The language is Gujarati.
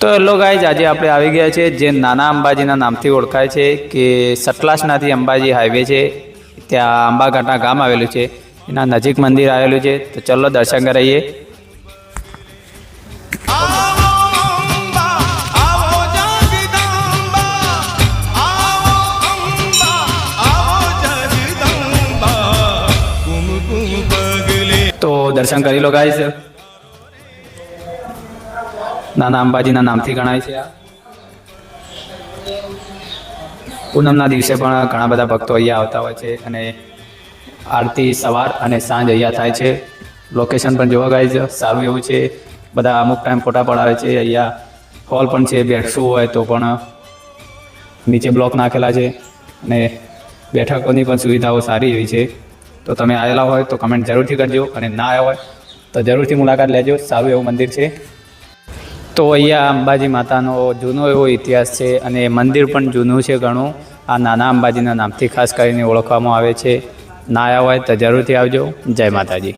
તો હેલો ગાઈઝ, આજે આપણે આવી ગયા છે જે નાના અંબાજીના નામથી ઓળખાય છે કે સટલાસનાથી અંબાજી હાઈવે છે. ત્યાં અંબાઘાટના ગામ આવેલું છે. એના નજીક મંદિર આવેલું છે. તો ચલો દર્શન કરાવીએ તો દર્શન કરી લો ગાઈઝ. નાના અંબાજીના નામથી ગણાય છે પૂનમના દિવસે પણ ઘણા બધા ભક્તો અહીંયા આવતા હોય છે અને આરતી સવાર અને સાંજ અહીંયા થાય છે. લોકેશન પણ જોવા ગાઈઝ સારું એવું છે. બધા અમુક ટાઈમ ફોટા પડાવે છે. અહીંયા હોલ પણ છે, બેઠશું હોય તો પણ નીચે બ્લોક નાખેલા છે અને બેઠકોની પણ સુવિધાઓ સારી એવી છે. તો તમે આવેલા હોય તો કમેન્ટ જરૂરથી કરજો અને ના આવ્યા હોય તો જરૂરથી મુલાકાત લેજો. સારું એવું મંદિર છે. તો અહીંયા અંબાજી માતાનો જૂનો એવો ઇતિહાસ છે અને મંદિર પણ જૂનું છે ઘણું. આ નાના અંબાજીના નામથી ખાસ કરીને ઓળખવામાં આવે છે. ના આવ્યા હોય તો જરૂરથી આવજો. જય માતાજી.